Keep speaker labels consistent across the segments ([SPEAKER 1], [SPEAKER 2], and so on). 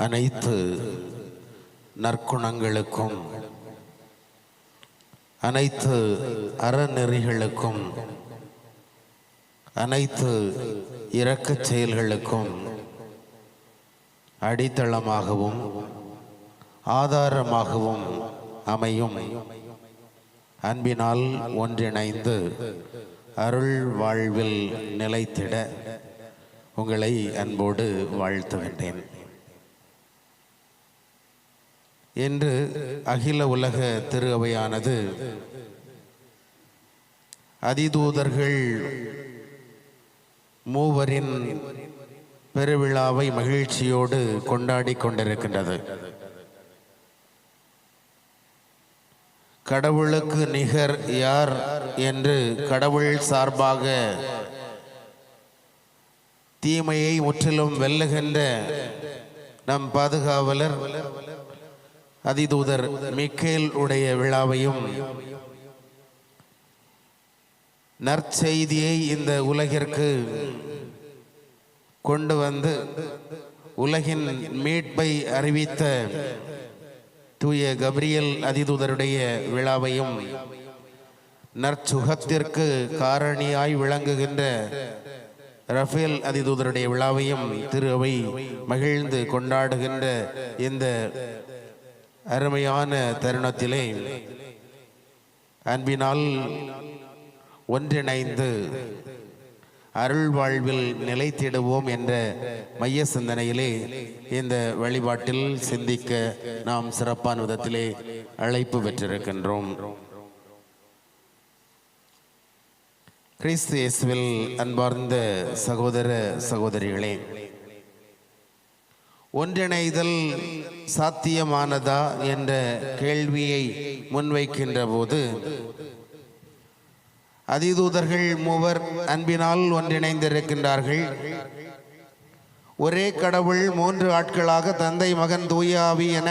[SPEAKER 1] அனைத்து நற்குணங்களுக்கும் அனைத்து அறநெறிகளுக்கும் அனைத்து இரக்கச் செயல்களுக்கும் அடித்தளமாகவும் ஆதாரமாகவும் அமையும். அன்பினால் ஒன்றிணைந்து அருள் வாழ்வில் நிலைத்திட உங்களை அன்போடு வாழ்த்து வேண்டேன் என்று அகில உலக திரு அவையானது அதிதூதர்கள் மூவரின் பெருவிழாவை மகிழ்ச்சியோடு கொண்டாடி கொண்டிருக்கின்றது. கடவுளுக்கு நிகர் யார் என்று கடவுள் சார்பாக தீமையை முற்றிலும் வெல்லுகின்ற நம் பாதுகாவலர் அதிதூதர் மிக்கேல் உடைய விழாவையும் நற்செய்தியை இந்த உலகிற்கு கொண்டு வந்து உலகின் மீட்பை அறிவித்த தூய கப்ரியல் அதிதூதருடைய விழாவையும் நற்சுகத்திற்கு காரணியாய் விளங்குகின்ற ரஃபேல் அதிதூதருடைய விழாவையும் திரு அவை மகிழ்ந்து கொண்டாடுகின்ற இந்த அருமையான தருணத்திலே அன்பினால் ஒன்றிணைந்து அருள் வாழ்வில் நிலைத்திடுவோம் என்ற மைய சிந்தனையிலே இந்த வழிபாட்டில் சிந்திக்க நாம் சிறப்பான விதத்திலே அழைப்பு பெற்றிருக்கின்றோம். கிறிஸ்து இயேசுவில் அன்பார்ந்த சகோதர சகோதரிகளே ஒன்றிணைதல் சாத்தியமானதா என்ற கேள்வியை முன்வைக்கின்ற போது அதிதூதர்கள் மூவர் அன்பினால் ஒன்றிணைந்திருக்கின்றார்கள். ஒரே கடவுள் மூன்று ஆட்களாக தந்தை மகன் தூயாவி என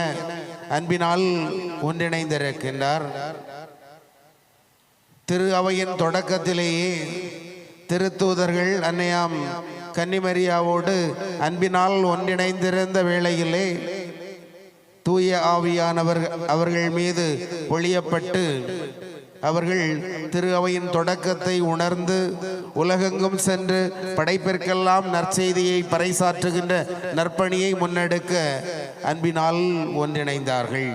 [SPEAKER 1] அன்பினால் ஒன்றிணைந்திருக்கின்றார். திரு அவையின் தொடக்கத்திலேயே திருத்தூதர்கள் அன்னையாம் கன்னிமரியாவோடு அன்பினால் ஒன்றிணைந்திருந்த வேளையிலே தூய ஆவியானவர் அவர்கள் மீது ஒழியப்பட்டு அவர்கள் திரு அவையின் தொடக்கத்தை உணர்ந்து உலகெங்கும் சென்று படைப்பிற்கெல்லாம் நற்செய்தியை பறைசாற்றுகின்ற நற்பணியை முன்னெடுக்க அன்பினால் ஒன்றிணைந்தார்கள்.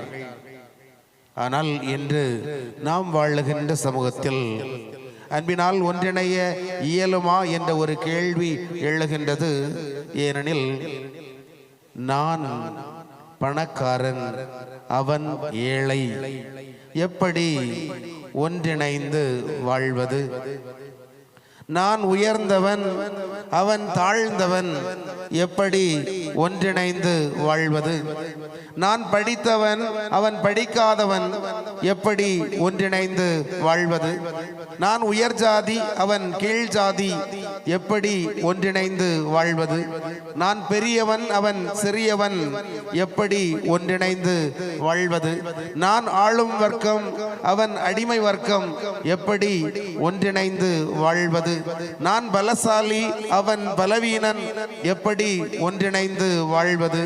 [SPEAKER 1] ஆனால் இன்று நாம் வாழுகின்ற சமூகத்தில் அன்பினால் ஒன்றிணைய இயலுமா என்ற ஒரு கேள்வி எழுகின்றது. ஏனெனில் நான் பணக்காரன் அவன் ஏழை. எப்படி ஒன்றிணைந்து வாழ்வது? நான் உயர்ந்தவன் அவன் தாழ்ந்தவன். எப்படி ஒன்றிணைந்து வாழ்வது? நான் படித்தவன் அவன் படிக்காதவன் எப்படி ஒன்றிணைந்து வாழ்வது? நான் உயர் ஜாதி அவன் கீழ் ஜாதி எப்படி ஒன்றிணைந்து வாழ்வது? நான் பெரியவன் அவன் சிறியவன் எப்படி ஒன்றிணைந்து வாழ்வது? நான் ஆளும் வர்க்கம் அவன் அடிமை வர்க்கம் எப்படி ஒன்றிணைந்து வாழ்வது? நான் பலசாலி அவன் பலவீனன் எப்படி ஒன்றிணைந்து வாழ்வது?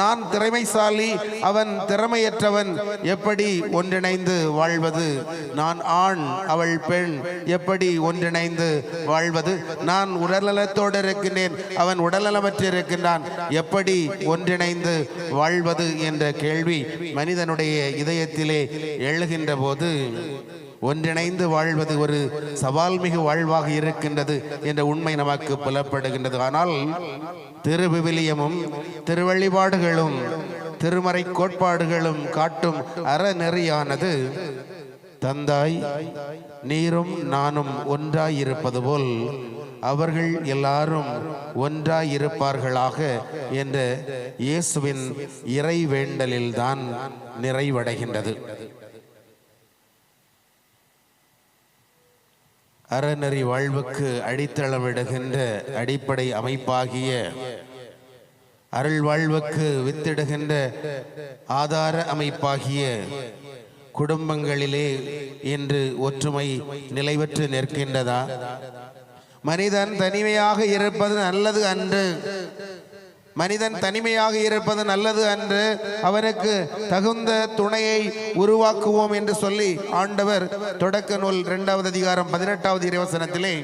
[SPEAKER 1] நான் திறமைசாலி அவன் திறமையற்றவன். எப்படி ஒன்றிணைந்து வாழ்வது? நான் ஆண் அவள் பெண். எப்படி ஒன்றிணைந்து வாழ்வது? நான் உடல்நலத்தோடு இருக்கின்றேன் அவன் உடல்நலமற்று இருக்கின்றான் எப்படி ஒன்றிணைந்து வாழ்வது என்ற கேள்வி மனிதனுடைய இதயத்திலே எழுகின்ற போது ஒன்றிணைந்து வாழ்வது ஒரு சவால் மிகு வாழ்வாக இருக்கின்றது என்ற உண்மை நமக்கு புலப்படுகின்றது. ஆனால் திருவிவிலியமும் திருவழிபாடுகளும் திருமறை கோட்பாடுகளும் காட்டும் அறநெறியானது தந்தாய் நீரும் நானும் ஒன்றாயிருப்பது போல் அவர்கள் எல்லாரும் ஒன்றாயிருப்பார்களாக என்ற இயேசுவின் இறைவேண்டலில்தான் நிறைவடைகின்றது. அறநெறி வாழ்வுக்கு அடித்தளமிடுகின்ற அடிப்படை அமைப்பாகிய அருள் வாழ்வுக்கு வித்திடுகின்ற ஆதார அமைப்பாகிய குடும்பங்களிலே இன்று ஒற்றுமை நிலைவற்று நிற்கின்றதா? மனிதன் தனிமையாக இருப்பது நல்லது அன்று. மனிதன் தனிமையாக இருப்பது நல்லது அன்று. அவனுக்கு தகுந்த துணையை உருவாக்குவோம் என்று சொல்லி ஆண்டவர் தொடக்க நூல் இரண்டாவது அதிகாரம் பதினெட்டாவது இறைவசனத்திலே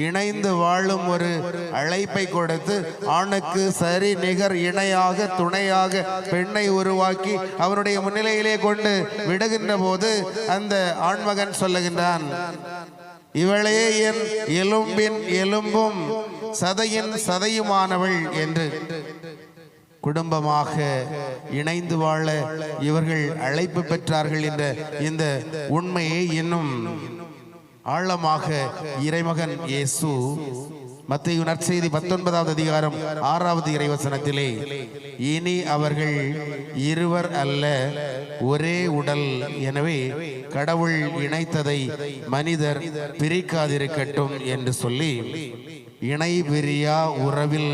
[SPEAKER 1] இணைந்து வாழும் ஒரு அழைப்பை கொடுத்து ஆணுக்கு சரி நிகர் இணையாக துணையாக பெண்ணை உருவாக்கி அவனுடைய முன்னிலையிலே கொண்டு விடுகின்ற போது அந்த ஆண்மகன் சொல்லுகின்றான் இவளே என் எலும்பின் எலும்பும் சதையின் சதையுமானவள் என்று. குடும்பமாக இணைந்து வாழ இவர்கள் அழைப்பு பெற்றார்கள் என்ற இந்த உண்மையை இன்னும் ஆழமாக இறைமகன் இயேசு. மத்திய நற்செய்தி பத்தொன்பதாவது அதிகாரம் ஆறாவது இறைவசனத்திலே இனி அவர்கள் இருவர் அல்ல ஒரே உடல். எனவே கடவுள் இணைத்ததை மனிதர் பிரிக்காதிருக்கட்டும் என்று சொல்லி இணை பிரியா உறவில்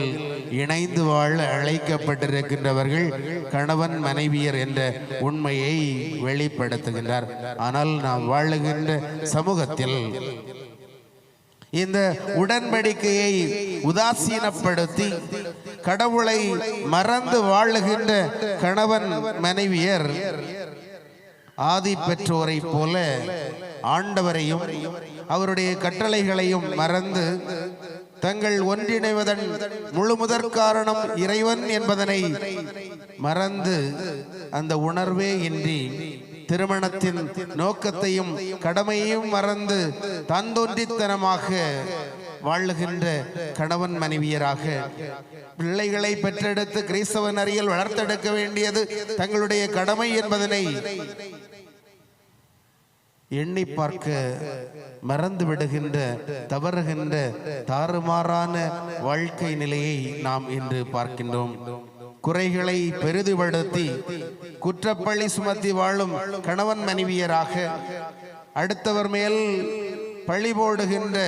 [SPEAKER 1] இணைந்து வாழ அழைக்கப்பட்டிருக்கின்றவர்கள் கணவன் மனைவியர் என்ற உண்மையை வெளிப்படுத்துகின்றார். ஆனால் நாம் வாழுகின்ற சமூகத்தில் இந்த உடன்படிக்கையை உதாசீனப்படுத்தி கடவுளை மறந்து வாழுகின்ற கணவன் மனைவியர் ஆதி பெற்றோரை போல ஆண்டவரையும் அவருடைய கட்டளைகளையும் மறந்து தங்கள் ஒன்றிணைவதன் முழு முதற் காரணம் இறைவன் என்பதனை மறந்து அந்த உணர்வே இன்றி திருமணத்தின் நோக்கத்தையும் கடமையையும் மறந்து தந்தொன்றித்தனமாக வாழுகின்ற கணவன் மனைவியராக பிள்ளைகளை பெற்றெடுத்து கிறிஸ்தவன் அருகில் வளர்த்தெடுக்க வேண்டியது தங்களுடைய கடமை என்பதனை எண்ணி பார்க்க மறந்து விடுகின்ற தவறுகின்ற தாறுமாறான வாழ்க்கை நிலையை நாம் இன்று பார்க்கின்றோம். குறைகளை பெரிதுபடுத்தி குற்றப்பழி சுமத்தி வாழும் கணவன் மனைவியராக அடுத்தவர் மேல் பழி போடுகின்ற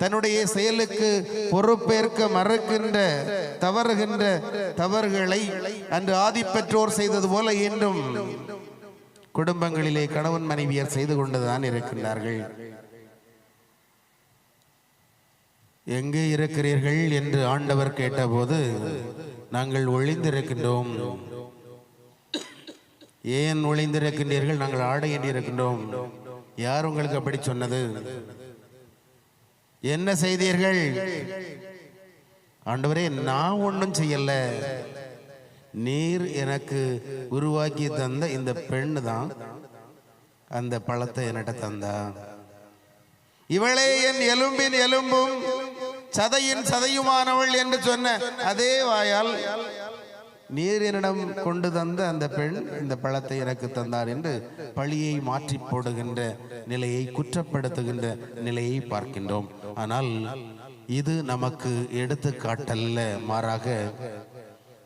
[SPEAKER 1] தன்னுடைய செயலுக்கு பொறுப்பேற்க மறுக்கின்ற தவறுகின்ற தவறுகளை அன்று ஆதிப்பெற்றோர் செய்தது போல இன்றும் குடும்பங்களிலே கணவன் மனைவியர் செய்து கொண்டுதான் இருக்கின்றார்கள். எங்கே இருக்கிறீர்கள் என்று ஆண்டவர் கேட்டபோது நாங்கள் ஒளிந்திருக்கின்றோம். ஏன் ஒளிந்திருக்கின்றீர்கள்? நாங்கள் ஆடை இருக்கின்றோம். யார் உங்களுக்கு அப்படி சொன்னது? என்ன செய்தீர்கள்? ஆண்டவரே நான் ஒன்றும் செய்யல. நீர் எனக்கு உருவாக்கி தந்த இந்த பெண் தான் அந்த பழத்தை என்கிட்ட தந்தா. இவளே என் எலும்பின் எலும்பும் சதையின் சதையுமானவள் என்று சொன்ன அதே வாயால் நீர் என்னிடம் கொண்டு தந்த அந்த பெண் இந்த பழத்தை எனக்கு தந்தார் என்று பழியை மாற்றி போடுகின்ற நிலையை குற்றப்படுத்துகின்ற நிலையை பார்க்கின்றோம். ஆனால் இது நமக்கு எடுத்துக்காட்டல்ல மாறாக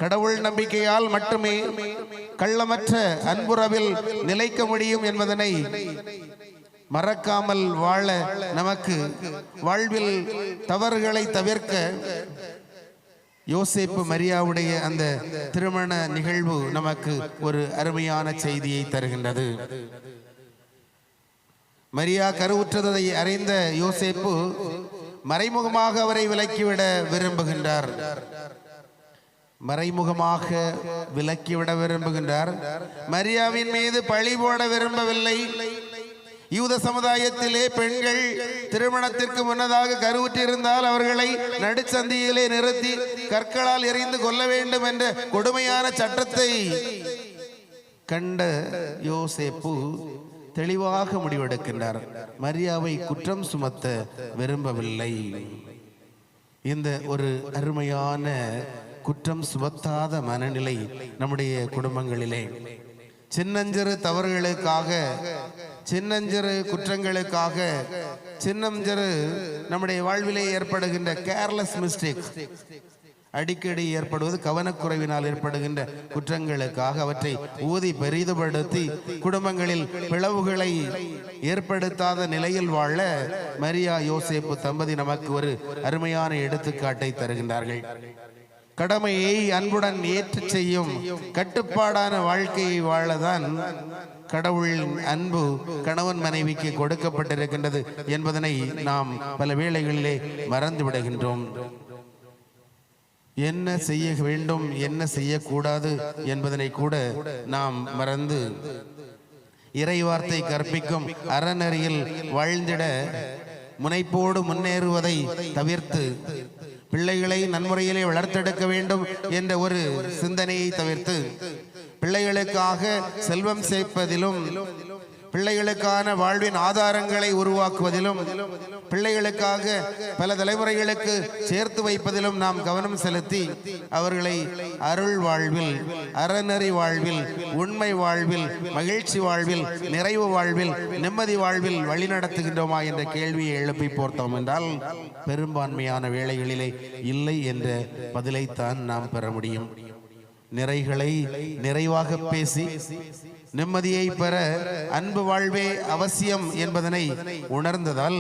[SPEAKER 1] கடவுள் நம்பிக்கையால் மட்டுமே கள்ளமற்ற அன்புறவில் நிலைக்க முடியும் என்பதனை மறக்காமல் வாழ நமக்கு வாழ்வில் தவறுகளை தவிர்க்க யோசேப்பு மரியாவுடைய அந்த திருமண நிகழ்வு நமக்கு ஒரு அருமையான செய்தியை தருகின்றது. மரியா கருவுற்றதை அறிந்த யோசேப்பு மறைமுகமாக அவரை விலக்கிவிட விரும்புகின்றார். மறைமுகமாக விலக்கிவிட விரும்புகின்றார். மரியாவின் மீது பழி போட விரும்பவில்லை. யூத சமுதாயத்திலே பெண்கள் திருமணத்திற்கு முன்னதாக கருவுற்றிருந்தால் அவர்களை நடுச்சந்தியிலே நிறுத்தி கற்களால் எறிந்து கொல்ல வேண்டும் என்ற கொடுமையான சட்டத்தை கண்ட யோசேப்பு தெளிவாக முடிவெடுக்கின்றார். மரியாவை குற்றம் சுமத்த விரும்பவில்லை. இந்த ஒரு அருமையான குற்றம் சுமத்தாத மனநிலை நம்முடைய குடும்பங்களிலே. சின்னஞ்சிறு தவறுகளுக்காக சின்னஞ்சிறு குற்றங்களுக்காக சின்னஞ்சிறு நம்முடைய வாழ்விலே ஏற்படுகின்ற கேர்லெஸ் மிஸ்டேக் அடிக்கடி ஏற்படுவது கவனக்குறைவினால் ஏற்படுகின்ற குற்றங்களுக்காக அவற்றை ஊதி பெரிதுபடுத்தி குடும்பங்களில் பிளவுகளை ஏற்படுத்தாத நிலையில் வாழ மரியா யோசேப்பு தம்பதி நமக்கு ஒரு அருமையான எடுத்துக்காட்டை தருகின்றார்கள். கடமையை அன்புடன் ஏற்று செய்யும் கட்டுப்பாடான வாழ்க்கையை வாழதான் கடவுளின் அன்பு கணவன் மனைவிக்கு கொடுக்கப்பட்டிருக்கின்றது என்பதனை நாம் பல வேளைகளிலே மறந்து விடுகின்றோம். என்ன செய்ய வேண்டும் என்ன செய்யக்கூடாது என்பதனை கூட நாம் மறந்து இறைவார்த்தை கற்பிக்கும் அறநெறியில் வாழ்ந்திட முனைப்போடு முன்னேறுவதை தவிர்த்து பிள்ளைகளை நன்முறையிலே வளர்த்தெடுக்க வேண்டும் என்ற ஒரு சிந்தனையை தவிர்த்து பிள்ளைகளுக்காக செல்வம் சேர்ப்பதிலும் பிள்ளைகளுக்கான வாழ்வின் ஆதாரங்களை உருவாக்குவதிலும் பிள்ளைகளுக்காக பல தலைமுறைகளுக்கு சேர்த்து வைப்பதிலும் நாம் கவனம் செலுத்தி அவர்களை அருள் வாழ்வில் அறநெறி வாழ்வில் உண்மை வாழ்வில் மகிழ்ச்சி வாழ்வில் நிறைவு வாழ்வில் நிம்மதி வாழ்வில் வழிநடத்துகின்றோமா என்ற கேள்வியை எழுப்பி போர்த்தோம் என்றால் பெரும்பான்மையான வேளைகளிலே இல்லை என்ற பதிலைத்தான் நாம் பெற முடியும். நிறைகளை நிறைவாக பேசி நிம்மதியை பெற அன்பு வாழ்வே அவசியம் என்பதனை உணர்ந்ததால்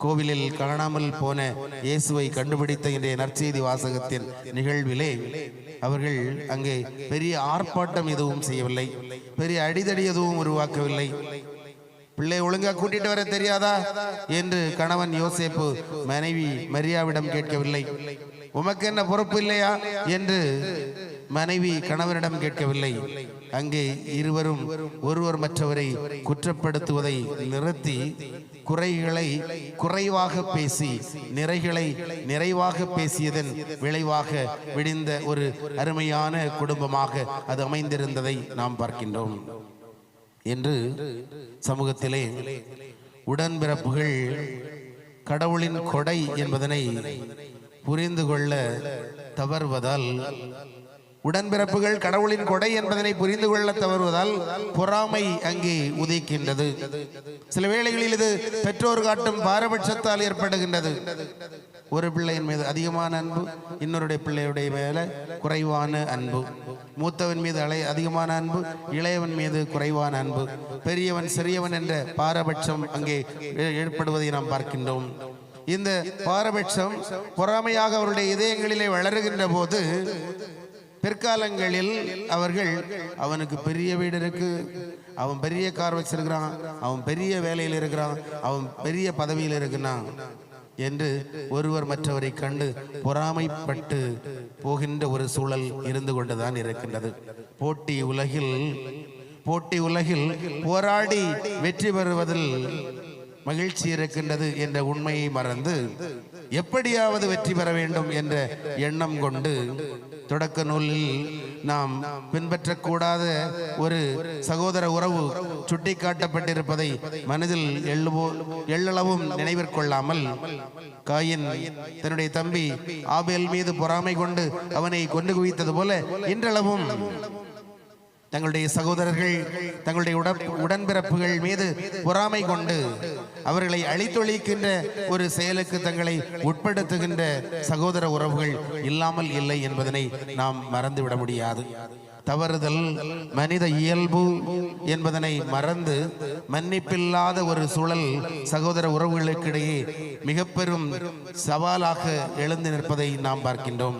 [SPEAKER 1] கோவிலில் காணாமல் போன இயேசுவை கண்டுபிடித்த இன்றைய நற்செய்தி வாசகத்தின் நிகழ்விலே அவர்கள் அங்கே பெரிய ஆர்ப்பாட்டம் எதுவும் செய்யவில்லை. பெரிய அடிதடி எதுவும் உருவாக்கவில்லை. பிள்ளை ஒழுங்கா கூட்டிட்டு வர தெரியாதா? என்று கணவன் யோசேப்பு மனைவி மரியாவிடம் கேட்கவில்லை. உமக்கு என்ன பொறுப்பு இல்லையா? என்று மனைவி கணவரிடம் கேட்கவில்லை. அங்கே இருவரும் ஒருவர் மற்றவரை குற்றப்படுத்துவதை நிறுத்தி குறைகளை குறைவாக பேசி நிறைகளை நிறைவாக பேசியதன் விளைவாக விடிந்த ஒரு அருமையான குடும்பமாக அது அமைந்திருந்ததை நாம் பார்க்கின்றோம். என்று சமூகத்திலே உடன்பிறப்புகள் கடவுளின் கொடை என்பதனை புரிந்து கொள்ள தவறுவதால் உடன்பிறப்புகள் கடவுளின் கொடை என்பதனை புரிந்து கொள்ள தவறுவதால் பொறாமை அங்கே உதைக்கின்றது. சில வேளைகளில் இது பெற்றோர் காட்டும் பாரபட்சத்தால் ஏற்படுகின்றது. ஒரு பிள்ளையின் மீது அதிகமான அன்பு இன்னொருடைய பிள்ளையுடைய மேல குறைவான அன்பு. மூத்தவன் மீது அலை அதிகமான அன்பு இளையவன் மீது குறைவான அன்பு. பெரியவன் சிறியவன் என்ற பாரபட்சம் அங்கே ஏற்படுவதை நாம் பார்க்கின்றோம். இந்த பாரபட்சம் பொறாமையாக அவருடைய இதயங்களிலே வளருகின்ற போது பிற்காலங்களில் அவர்கள் அவனுக்கு பெரிய வீடு இருக்கு. அவன் பெரிய கார் வச்சிருக்கிறான். அவன் பெரிய வேலையில் இருக்கிறான். அவன் பெரிய பதவியில் இருக்கிறான் என்று ஒருவர் மற்றவரை கண்டு பொறாமைப்பட்டு போகின்ற ஒரு சூழல் இருந்து கொண்டுதான் இருக்கின்றது. போட்டி உலகில் போட்டி உலகில் போராடி வெற்றி பெறுவதில் மகிழ்ச்சி இருக்கின்றது என்ற உண்மையை மறந்து எப்படியாவது வெற்றி பெற வேண்டும் என்ற எண்ணம் கொண்டு தொடக்க நூலில் நாம் பின்பற்றக்கூடாத ஒரு சகோதர உறவு சுட்டிக்காட்டப்பட்டிருப்பதை மனதில் எள்ளுவோ எள்ளளவும் நினைவிற்கொள்ளாமல் காயின் தன்னுடைய தம்பி ஆபேல் மீது பொறாமை கொண்டு அவனை கொண்டு குவித்தது போல இன்றளவும் தங்களுடைய சகோதரர்கள் தங்களுடைய உட உடன்பிறப்புகள் மீது பொறாமை கொண்டு அவர்களை அழித்தொழிக்கின்ற ஒரு செயலுக்கு தங்களை உட்படுத்துகின்ற சகோதர உறவுகள் இல்லாமல் இல்லை என்பதனை நாம் மறந்துவிட முடியாது. தவறுதல் மனித இயல்பு என்பதனை மறந்து மன்னிப்பில்லாத ஒரு சூழல் சகோதர உறவுகளுக்கிடையே மிக பெரும் சவாலாக எழுந்து நிற்பதை நாம் பார்க்கின்றோம்.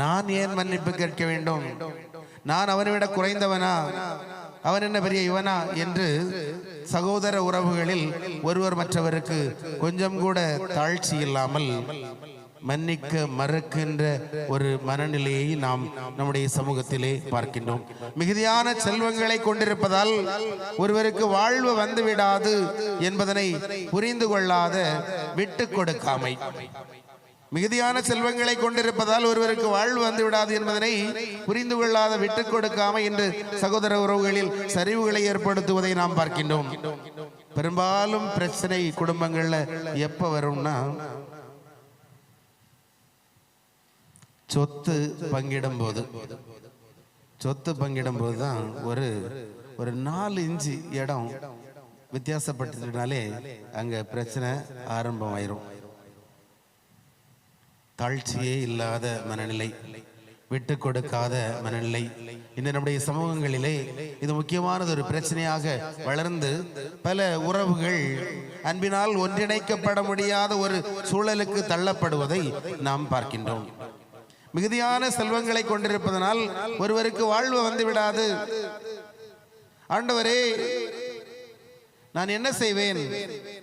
[SPEAKER 1] நான் ஏன் மன்னிப்பு கேட்க வேண்டும்? நான் அவனை விட குறைந்தவனா? அவன் என்ன பெரிய இவனா? என்று சகோதர உறவுகளில் ஒருவர் மற்றவருக்கு கொஞ்சம் கூட தாழ்ச்சி இல்லாமல் மன்னிக்க மறுக்கின்ற ஒரு மனநிலையை நாம் நம்முடைய சமூகத்திலே பார்க்கின்றோம். மிகுதியான செல்வங்களை கொண்டிருப்பதால் ஒருவருக்கு வாழ்வு வந்துவிடாது என்பதனை புரிந்து கொள்ளாத விட்டு கொடுக்காமை. மிகுதியான செல்வங்களை கொண்டிருப்பதால் ஒருவருக்கு வாழ்வு வந்து விடாது என்பதனை புரிந்து கொள்ளாத விட்டுக் கொடுக்காம இன்று சகோதர உறவுகளில் சரிவுகளை ஏற்படுத்துவதை நாம் பார்க்கின்றோம். பெரும்பாலும் பிரச்சனை குடும்பங்கள்ல எப்ப வரும்னா சொத்து பங்கிடும் போது சொத்து பங்கிடும் போதுதான் ஒரு ஒரு நாலு இன்ச்சு இடம் வித்தியாசப்பட்டுனாலே அங்க பிரச்சனை ஆரம்பமாயிரும். தாழ்ச்சியே இல்லாத மனநிலை விட்டு கொடுக்காத மனநிலை. இன்று நம்முடைய சமூகங்களிலே இது முக்கியமானது ஒரு பிரச்சனையாக வளர்ந்து பல உறவுகள் அன்பினால் ஒன்றிணைக்கப்பட முடியாத ஒரு சூழலுக்கு தள்ளப்படுவதை நாம் பார்க்கின்றோம். மிகுதியான செல்வங்களை கொண்டிருப்பதனால் ஒருவருக்கு வாழ்வு வந்து விடாது. ஆண்டவரே நான் என்ன செய்வேன்?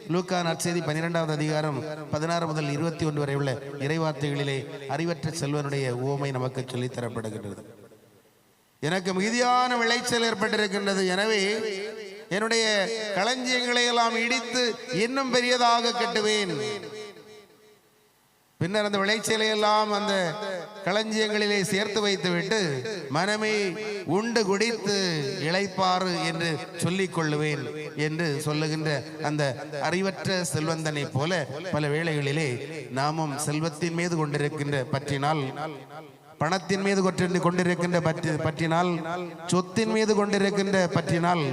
[SPEAKER 1] லூக்கா நற்செய்தி பன்னிரெண்டாவது அதிகாரம் பதினாறு முதல் இருபத்தி ஒன்று வரை உள்ள இறைவார்த்தைகளிலே அறிவற்ற செல்வனுடைய உவமை நமக்கு சொல்லித் தரப்படுகின்றது எனக்கு மிகுதியான விளைச்சல் ஏற்பட்டிருக்கின்றது. எனவே என்னுடைய களஞ்சியங்களை எல்லாம் இடித்து இன்னும் பெரியதாக கட்டுவேன். பின்னர் அந்த விளைச்சலை எல்லாம் அந்த களஞ்சியங்களிலே சேர்த்து வைத்துவிட்டு மனமே உண்டு குடித்து இழைப்பாறு என்று சொல்லிக் கொள்ளுவேன் என்று சொல்லுகின்ற அந்த அறிவற்ற செல்வந்தனை போல பல வேளைகளிலே நாமும் செல்வத்தின் மீது கொண்டிருக்கின்ற பற்றினால் பணத்தின் மீது கொண்டு கொண்டிருக்கின்ற பற்றி பற்றினால் சொத்தின் மீது கொண்டிருக்கின்ற பற்றினால்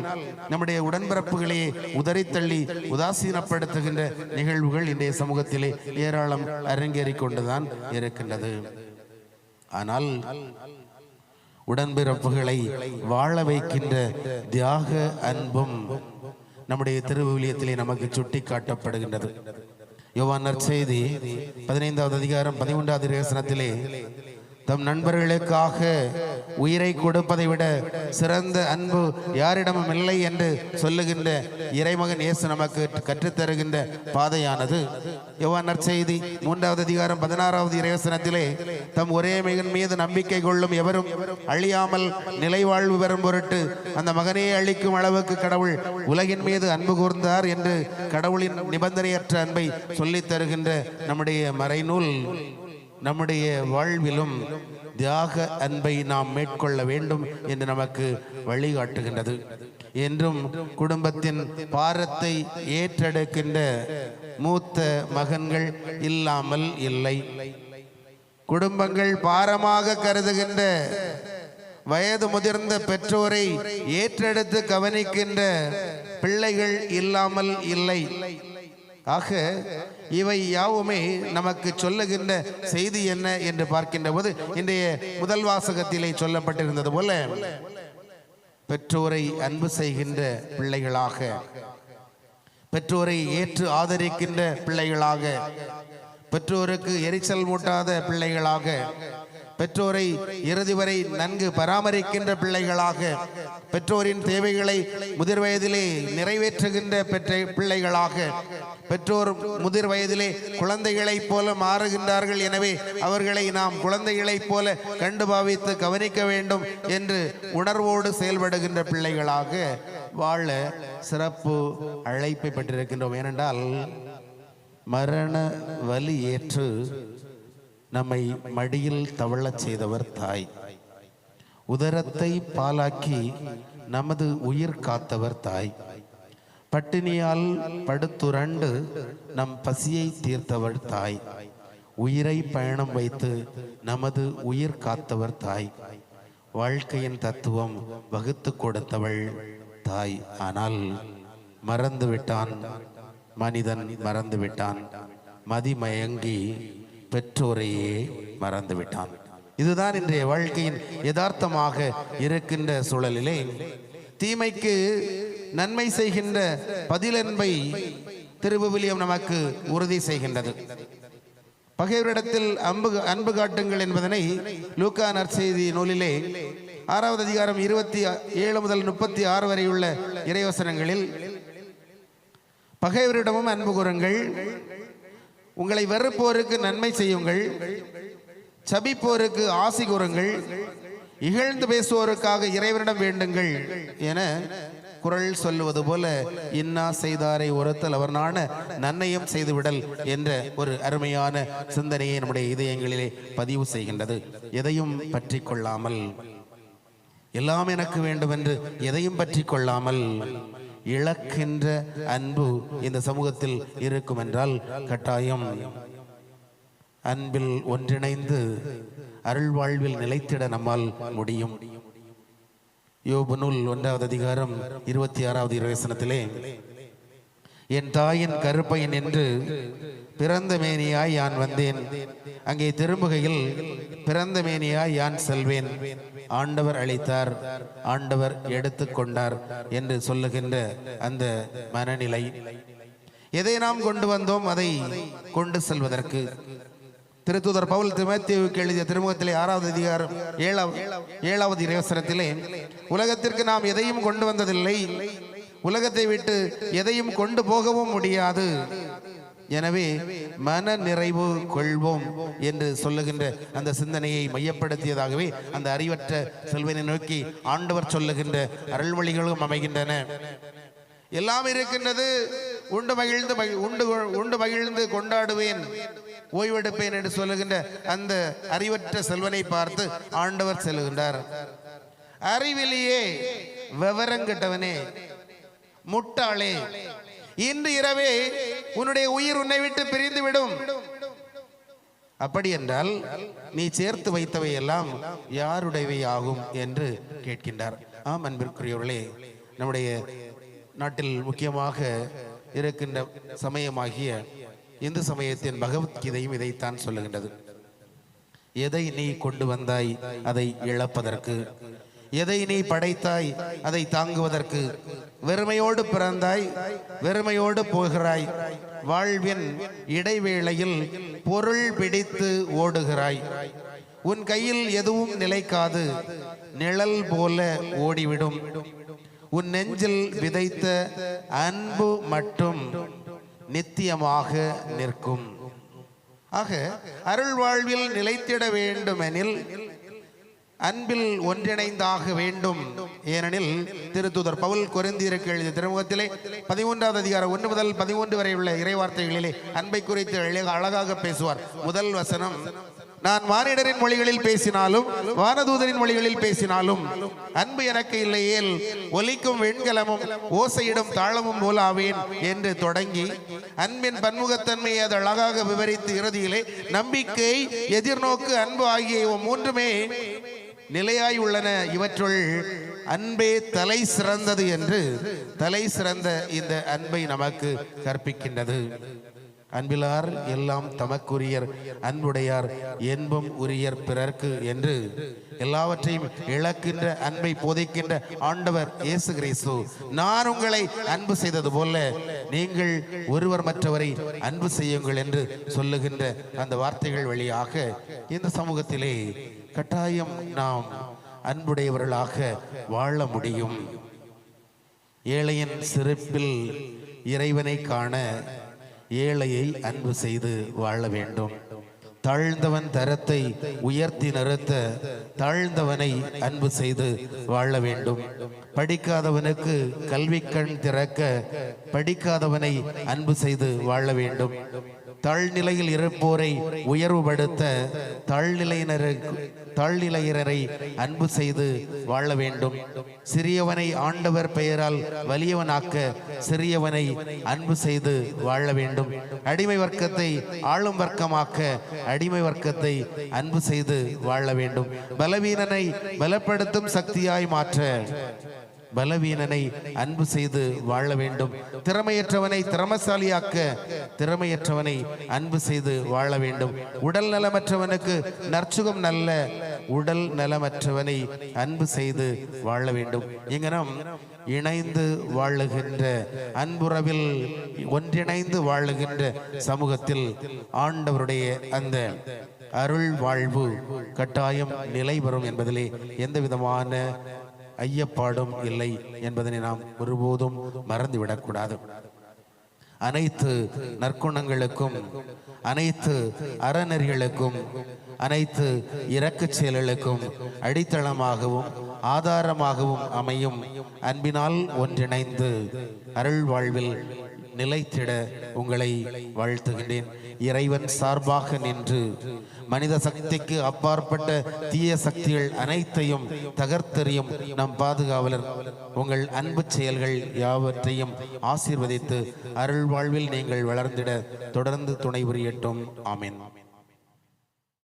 [SPEAKER 1] நம்முடைய உடன்பிறப்புகளை உதறித்தள்ளி உதாசீனப்படுத்துகின்ற நிகழ்வுகள் இன்றைய சமூகத்திலே ஏராளம் அரங்கேறி கொண்டுதான் இருக்கின்றது. ஆனால் உடன்பிறப்புகளை வாழ வைக்கின்ற தியாக அன்பும் நம்முடைய திருவிவிலியத்திலே நமக்கு சுட்டி காட்டப்படுகின்றது யோவான் நற்செய்தி பதினைந்தாவது அதிகாரம் பதிமூன்றாவது ரேசனத்திலே தம் நண்பர்களுக்காக உயிரை கொடுப்பதை விட சிறந்த அன்பு யாரிடமும் இல்லை என்று சொல்லுகின்ற இறைமகன் இயேசு நமக்கு கற்றுத்தருகின்ற பாதையானது. யோவான் நற்செய்தி மூன்றாவது அதிகாரம் பதினாறாவது இறைவசனத்திலே தம் ஒரே மகன் மீது நம்பிக்கை கொள்ளும் எவரும் அழியாமல் நிலைவாழ்வு பெறும் பொருட்டு அந்த மகனையே அழிக்கும் அளவுக்கு கடவுள் உலகின் மீது அன்பு கூர்ந்தார் என்று கடவுளின் நிபந்தனையற்ற அன்பை சொல்லித் தருகின்ற நம்முடைய மறைநூல். நம்முடைய வாழ்விலும் தியாக அன்பை நாம் மேற்கொள்ள வேண்டும் என்று நமக்கு வழிகாட்டுகின்றது. என்றும் குடும்பத்தின் பாரத்தை ஏற்றெடுக்கின்ற மூத்த மகன்கள் இல்லாமல் இல்லை. குடும்பங்கள் பாரமாக கருதுகின்ற வயது முதிர்ந்த பெற்றோரை ஏற்றெடுத்து கவனிக்கின்ற பிள்ளைகள் இல்லாமல் இல்லை. ஆக இவை யாவுமே நமக்கு சொல்லுகின்ற செய்தி என்ன என்று பார்க்கின்ற போது இன்றைய முதல் வாசகத்திலே சொல்லப்பட்டிருந்தது போல பெற்றோரை அன்பு செய்கின்ற பிள்ளைகளாக பெற்றோரை ஏற்று ஆதரிக்கின்ற பிள்ளைகளாக பெற்றோருக்கு எரிச்சல் மூட்டாத பிள்ளைகளாக பெற்றோரை இறுதி வரை நன்கு பராமரிக்கின்ற பிள்ளைகளாக பெற்றோரின் தேவைகளை முதிர் வயதிலே நிறைவேற்றுகின்ற பெற்ற பிள்ளைகளாக பெற்றோர் முதிர் வயதிலே குழந்தைகளைப் போல மாறுகின்றார்கள். எனவே அவர்களை நாம் குழந்தைகளைப் போல கண்டு பாவித்து கவனிக்க வேண்டும் என்று உணர்வோடு செயல்படுகின்ற பிள்ளைகளாக வாழ சிறப்பு அழைப்பை பெற்றிருக்கின்றோம். ஏனென்றால் மரண வலி ஏற்று நம்மை மடியில் தவழச் செய்தவர் தாய். உதரத்தை பாலாக்கி நமது உயிர் காத்தவர் தாய். பட்டினியால் படுத்துரண்டு நம் பசியை தீர்த்தவர் தாய். உயிரை பயணம் வைத்து நமது உயிர் காத்தவர் தாய். வாழ்க்கையின் தத்துவம் வகுத்து கொடுத்தவள் தாய். ஆனால் மறந்து விட்டான் மனிதன் மறந்து விட்டான் மதிமயங்கி பெற்றோரையே மறந்து விட்டான் இதுதான் இன்றைய வாழ்க்கையின் யதார்த்தமாக இருக்கின்ற சூழலிலே. தீமைக்கு நன்மை செய்கின்ற பதிலன்பை திருவிவிலியம் நமக்கு உறுதி செய்கின்றது. பகைவரிடத்தில் அன்பு அன்பு காட்டுங்கள் என்பதனை லூக்கா நற்செய்தி நூலிலே ஆறாவது அதிகாரம் இருபத்தி ஏழு முதல் முப்பத்தி ஆறு வரை உள்ள இறைவசனங்களில் பகைவரிடமும் அன்பு கூறுங்கள் உங்களை வெறுப்போருக்கு நன்மை செய்யுங்கள். சபிப்போருக்கு ஆசி கூறுங்கள். இகழ்ந்து பேசுவோருக்காக இறைவனிடம் வேண்டுங்கள் என குரல் சொல்லுவது போல இன்னா செய்தாரை ஒருத்தல் அவர் நான நன்மையும் செய்துவிடல் என்ற ஒரு அருமையான சிந்தனையை நம்முடைய இதயங்களிலே பதிவு செய்கின்றது. எதையும் பற்றி கொள்ளாமல். எல்லாம் எனக்கு வேண்டும் என்று எதையும் பற்றி கொள்ளாமல். இழக்கின்ற அன்பு இந்த சமூகத்தில் இருக்கும் என்றால் கட்டாயம் அன்பில் ஒன்றிணைந்து அருள் வாழ்வில் நிலைத்திட நம்மால் முடியும். யோபு நூல் ஒன்றாவது அதிகாரம் இருபத்தி ஆறாவது இரவேசனத்திலே என் தாயின் கருப்பையன் என்று பிறந்த மேனியாய் யான் வந்தேன். அங்கே திரும்புகையில் பிறந்த மேனியாய் யான் செல்வேன். ஆண்டவர் அளித்தார் ஆண்டவர் எடுத்துக்கொண்டார் என்று சொல்லுகின்ற அந்த மனநிலை. எதை நாம் கொண்டு வந்தோம்? அதை கொண்டு செல்வதற்கு. திருத்தூதர் பவுல் திருமத்தியுக்கு எழுதிய திருமுகத்திலே ஆறாவது அதிகாரம் ஏழாவது ஏழாவது இறைவசனத்திலே உலகத்திற்கு நாம் எதையும் கொண்டு வந்ததில்லை. உலகத்தை விட்டு எதையும் கொண்டு போகவும் முடியாது. எனவே மன நிறைவு கொள்வோம் என்று சொல்லுகின்ற அந்த சிந்தனையை மையப்படுத்தியதாகவே அந்த அறிவற்ற செல்வனை நோக்கி ஆண்டவர் சொல்லுகின்ற அருள்வழிகளும் அமைகின்றன. எல்லாம் இருக்கின்றது. உண்டு மகிழ்ந்து உண்டு உண்டு மகிழ்ந்து கொண்டாடுவேன் ஓய்வெடுப்பேன் என்று சொல்லுகின்ற அந்த அறிவற்ற செல்வனை பார்த்து ஆண்டவர் செல்லுகின்றார். விவரம் கெட்டவனே முட்டாளே. இன்று இரவே உன்னுடைய உயிர் உன்னை விட்டு பிரிந்து விடும் அப்படி என்றால் நீ சேர்த்து வைத்தவை எல்லாம் யாருடையவை ஆகும் என்று கேட்கின்றார். ஆம் அன்பிற்குரியவர்களே நம்முடைய நாட்டில் முக்கியமாக இருக்கின்ற சமயமாகிய இந்து சமயத்தின் பகவத்கீதையும் இதைத்தான் சொல்லுகின்றது. எதை நீ கொண்டு வந்தாய் அதை இழப்பதற்கு? எதை நீ படைத்தாய்? அதை தாங்குவதற்கு வெறுமையோடு பிறந்தாய் வெறுமையோடு போகிறாய். வாழ்வின் இடைவேளையில் பொருள் பிடித்து ஓடுகிறாய். உன் கையில் எதுவும் நிலைக்காது நிழல் போல ஓடிவிடும். உன் நெஞ்சில் விதைத்த அன்பு மட்டும் நித்தியமாக நிற்கும். ஆக அருள் வாழ்வில் நிலைத்திட வேண்டுமெனில் அன்பில் ஒன்றிணைந்தாக வேண்டும். ஏனெனில் திருத்துதர் பவுல் குறைந்திருக்கு எழுதிய திருமுகத்திலே பதிமூன்றாவது அதிகாரம் ஒன்று முதல் பதிமூன்று வரை உள்ள இறைவார்த்தைகளிலே அன்பை குறித்து அழகாக பேசுவார். முதல் வசனம் நான் வானிடரின் மொழிகளில் பேசினாலும் வானதூதரின் மொழிகளில் பேசினாலும் அன்பு எனக்கு இல்லையேல் ஒலிக்கும் வெண்கலமும் ஓசையிடும் தாளமும் போலாவேன் என்று தொடங்கி அன்பின் பன்முகத்தன்மையை அது அழகாக விவரித்து இறுதியிலே நம்பிக்கை எதிர்நோக்கு அன்பு ஆகிய மூன்றுமே நிலையாய் உள்ளன இவற்றுள் அன்பே தலை சிறந்தது என்று தலை சிறந்த இந்த அன்பை நமக்கு கற்பிக்கின்றது. அன்பிலார் எல்லாம் தமக்குரியர் அன்புடையார் என்பும் உரியர் பிறர்க்கு என்று எல்லாவற்றையும் இழக்கின்ற அன்பை போதிக்கின்ற ஆண்டவர் இயேசு கிறிஸ்து. நான் உங்களை அன்பு செய்தது போல நீங்கள் ஒருவர் மற்றவரை அன்பு செய்யுங்கள் என்று சொல்லுகின்ற அந்த வார்த்தைகள் வழியாக இந்த சமூகத்திலே கட்டாயம் நாம் அன்புடையவர்களாக வாழ முடியும். ஏழையின் சிறப்பில் இறைவனை காண ஏழையை அன்பு செய்து வாழ வேண்டும். தாழ்ந்தவன் தரத்தை உயர்த்தி நிறுத்த தாழ்ந்தவனை அன்பு செய்து வாழ வேண்டும். படிக்காதவனுக்கு கல்வி கண் திறக்க படிக்காதவனை அன்பு செய்து வாழ வேண்டும். தாழ்நிலையில் இருப்போரை உயர்வுபடுத்த தாழ்நிலையினரை தாழ்நிலையினரை அன்பு செய்து வாழ வேண்டும். சிறியவனை ஆண்டவர் பெயரால் வலியவனாக்க சிறியவனை அன்பு செய்து வாழ வேண்டும். அடிமை வர்க்கத்தை ஆளும் வர்க்கமாக்க அடிமை வர்க்கத்தை அன்பு செய்து வாழ வேண்டும். பலவீனனை பலப்படுத்தும் சக்தியாய் மாற்ற பலவீனனை அன்பு செய்து வாழ வேண்டும். திறமையற்றவனை திறமசாலியாக்க திறமையற்றவனை அன்பு செய்து வாழ வேண்டும். உடல் நலமற்றவனுக்கு நற்சுகம் நல்ல உடல் நலமற்றவனை அன்பு செய்து வாழ வேண்டும். இங்கனம் இணைந்து வாழுகின்ற அன்புறவில் ஒன்றிணைந்து வாழுகின்ற சமூகத்தில் ஆண்டவருடைய அந்த அருள் வாழ்வு கட்டாயம் நிலை வரும் என்பதிலே எந்த விதமான ஐயப்பாடும் இல்லை என்பதனை நாம் ஒருபோதும் மறந்துவிடக்கூடாது. அனைத்து நற்குணங்களுக்கும் அனைத்து அறநெறிகளுக்கும் அனைத்து இரக்கச் செயல்களுக்கும் அடித்தளமாகவும் ஆதாரமாகவும் அமையும் அன்பினால் ஒன்றிணைந்து அருள் வாழ்வில் நிலைத்திட உங்களை வாழ்த்துகின்றேன். இறைவன் சார்பாக நின்று மனித சக்திக்கு அப்பாற்பட்ட தீய சக்திகள் அனைத்தையும் தகர்த்தெறியும் நம் பாதுகாவலர். உங்கள் அன்பு செயல்கள் யாவற்றையும் ஆசீர்வதித்து அருள் வாழ்வில் நீங்கள் வளர்ந்திட தொடர்ந்து துணை புரியட்டும். ஆமேன்.